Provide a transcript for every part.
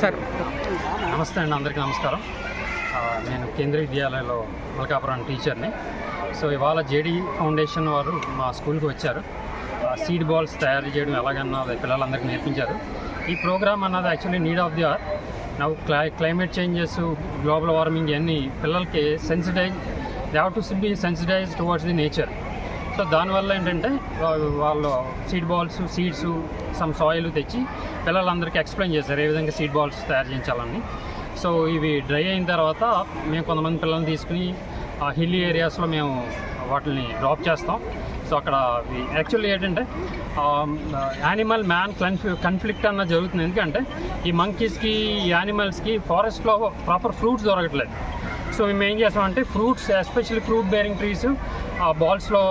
Sir నమస్తే అండి అందరికీ నమస్కారం. నేను కేంద్రీయ విద్యాలయంలో మల్కాపురం టీచర్ని. సో ఇవాళ జేడీ ఫౌండేషన్ వారు మా స్కూల్కి వచ్చారు. సీడ్ బాల్స్ తయారు చేయడం ఎలాగన్నది పిల్లలందరికీ నేర్పించారు. ఈ ప్రోగ్రామ్ అన్నది actually need of the hour. నవ్వు క్లై క్లైమేట్ చేంజెస్ గ్లోబల్ వార్మింగ్ ఇవన్నీ పిల్లలకి sensitize they have to be sensitize towards the nature. So దానివల్ల ఏంటంటే వాళ్ళు seed balls seeds some soil తెచ్చి పిల్లలందరికీ ఎక్స్ప్లెయిన్ చేశారు ఏ విధంగా సీడ్ బాల్స్ తయారు చేయించాలని. సో ఇవి డ్రై అయిన తర్వాత మేము కొంతమంది పిల్లల్ని తీసుకుని ఆ హిల్లీ ఏరియాస్లో మేము వాటిని డ్రాప్ చేస్తాం. సో అక్కడ యాక్చువల్లీ ఏంటంటే యానిమల్ మ్యాన్ కన్ఫ్యూ కన్ఫ్లిక్ట్ అన్న జరుగుతుంది. ఎందుకంటే ఈ మంకీస్కి ఈ యానిమల్స్కి ఫారెస్ట్లో ప్రాపర్ ఫ్రూట్స్ దొరకట్లేదు. సో మేము ఏం చేస్తామంటే fruits especially fruit bearing trees ఆ బాల్స్లో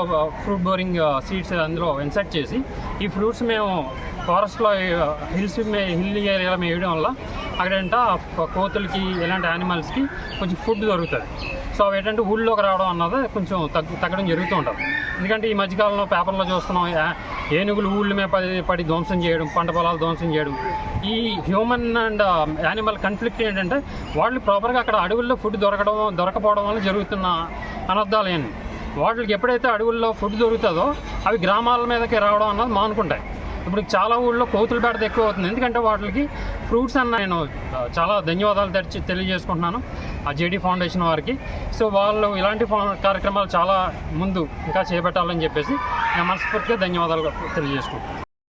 ఫ్రూట్ బోరింగ్ సీడ్స్ అందులో ఇన్సర్ట్ చేసి ఈ ఫ్రూట్స్ మేము ఫారెస్ట్లో హిల్స్ హిల్ ఏరియాలో మేము వేయడం వల్ల అక్కడంట కోతులకి ఇలాంటి యానిమల్స్కి కొంచెం ఫుడ్ దొరుకుతుంది. సో అవి ఏంటంటే ఊళ్ళోకి రావడం అన్నది కొంచెం తగ్గ తగ్గడం జరుగుతూ ఉంటుంది. ఎందుకంటే ఈ మధ్యకాలంలో పేపర్లో చూస్తున్నాం ఏనుగులు ఊళ్ళ మీద పడి పడి ధ్వంసం చేయడం పంట పొలాలు ధ్వంసం చేయడం. ఈ హ్యూమన్ అండ్ యానిమల్ కన్ఫ్లిక్ట్ ఏంటంటే వాళ్ళు ప్రాపర్గా అక్కడ అడవుల్లో ఫుడ్ దొరకడం దొరకపోవడం వల్ల జరుగుతున్న అనర్థాలు ఏంటి వాటికి ఎప్పుడైతే అడవుల్లో ఫుడ్ దొరుకుతుందో అవి గ్రామాల మీదకి రావడం అన్నది మానుకుంటాయి. ఇప్పుడు చాలా ఊళ్ళో కోతుల బెడత ఎక్కువ అవుతుంది. ఎందుకంటే వాటికి ఫ్రూట్స్ అన్న నేను చాలా ధన్యవాదాలు తెచ్చి తెలియజేసుకుంటున్నాను ఆ జేడీ ఫౌండేషన్ వారికి. సో వాళ్ళు ఇలాంటి ఫౌ- కార్యక్రమాలు చాలా ముందు ఇంకా చేపట్టాలని చెప్పేసి నేను మనస్ఫూర్తిగా ధన్యవాదాలు తెలియజేసుకుంటున్నాను.